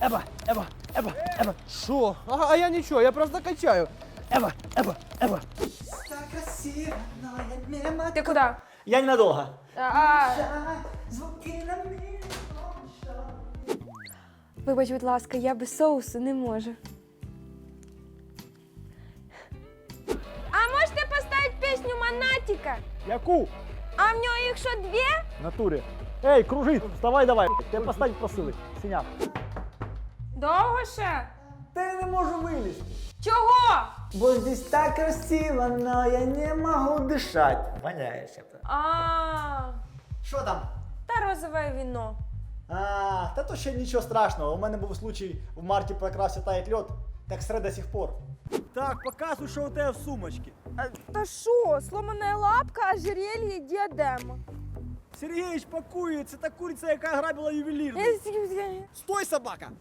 Еба, еба, еба, еба, Що? Ага, а я нічого, я просто качаю. еба, еба, еба. Ти куди? Я ненадолго. А, Вибач, будь ласка, я без соусу не можу. А можете поставити пісню Монатіка? Яку? А в нього їх що дві? В натурі. Ей, кружит, вставай давай. Тебе постать просили. Синяк. Довго ще? Та я не можу вилізти. Чого? Бо здесь так красиво, но я не можу дишати. Воняє ще. А, Що там? та розове віно. А, та то ще нічого страшного. У мене був случай в марті прокрасся тает льод, так сре до сих пор. Так, показуй, що у тебе в сумочці. Та що, сломана лапка, ожерелье, і діадема. Сергійович пакує, це та куриця, яка грабила ювелір. Стой, собака!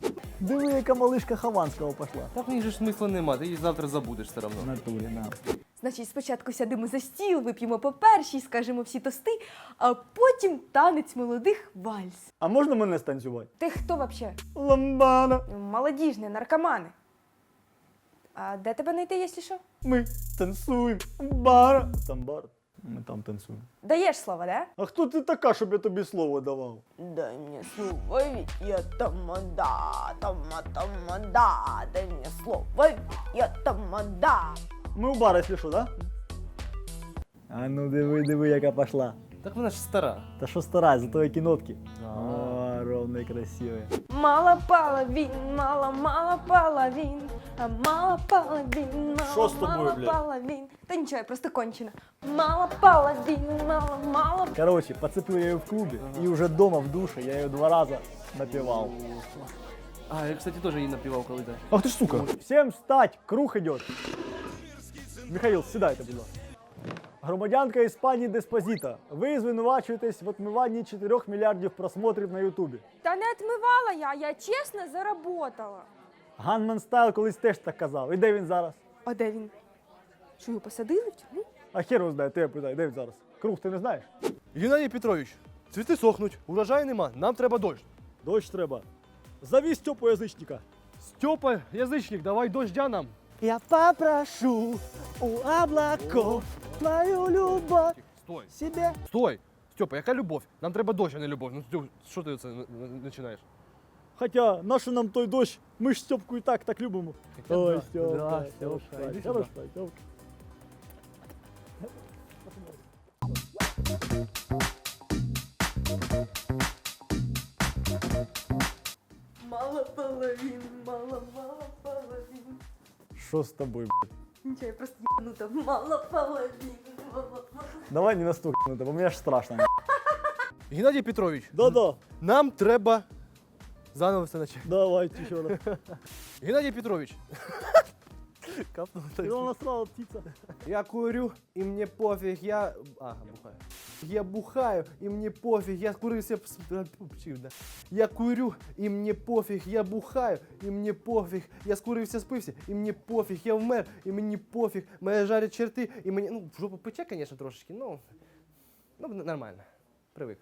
Диви, яка малишка Хованського пішла. Так мені ж смисла нема, ти її завтра забудеш все одно. В натурі, на. Значить, спочатку сядемо за стіл, вип'ємо по першій, скажемо всі тости, а потім танець молодих вальс. А можна мене станцювати? Ти хто вообще? Ламбана. Молодіжні, наркомани. А де тебе знайти, якщо що? Ми танцюємо. Бара. Там бар. Ми там танцюємо. Даєш слово, да? А хто ти така, щоб я тобі слово давав? Дай мені слово, ведь я тамада, тама, тамада, дай мені слово, ведь я тамада. Ми у бар, якщо що, да? А ну диви, диви, яка пішла. Так вона ж стара. Та що стара, зато які нотки. О, ровно і красиві. Мало половин, мало, мало половин, а мало половин, мало, Що з тобою, мало блядь? половин. Та нічого, я просто кончена. Мало половин, мало, мало. Короче, поцепив я її в клубі, і вже дома в душі я її два рази напівав. А, я, кстати, теж її напівав коли так. Ах ти ж сука. Всім встать, круг идет. Михаил, сідайте, будь ласка. Громадянка Іспанії Деспозіта. Ви звинувачуєтесь в отмиванні 4 мільярдів просмотрів на Ютубі. Та не отмивала я, я чесно заработала. Ганман Стайл колись теж так казав. І де він зараз? А де він? Що його посадили в тюрму? А хер його знає, ти я питаю, де він зараз? Круг, ти не знаєш? Геннадій Петрович, цвіти сохнуть, урожаю нема, нам треба дощ. Дощ треба. Завіз Степу язичника. Степа, язичник, давай дождя нам. Я попрошу у облаков твою любовь Стой. себе. Стой! Степа, яка любов? Нам треба дощ, а не любов. Ну Стьоп, що ти це н- н- починаєш? Хоча, нащо нам той дощ? Ми ж Степку і так так любимо. Хоча Ой, да, Степка, да, Степка, Степка, іди хорошо, сюди. Степка. Мало половин, мало, мало половин. Що з тобою, блядь? Нічого, я просто ебанута. Мало половины. Давай не настукнути, бо мені аж страшно. Геннадій Петрович, Да-да, нам треба заново все почати. давайте ще раз. Геннадій Петрович. Капнула так. Його насрала птиця. Я курю, и мне пофиг, я... Ага, бухаю. Я бухаю, и мне пофиг, я а, тьфу, пчів, да. Я курю, и мне пофиг, я бухаю, и мне пофиг, я скурився, спився, и мне пофиг, я вмер, и мені пофиг, мене жарять черти, і мені, ну, в жопу пече, конечно, трошечки, ну, ну, нормально, привик.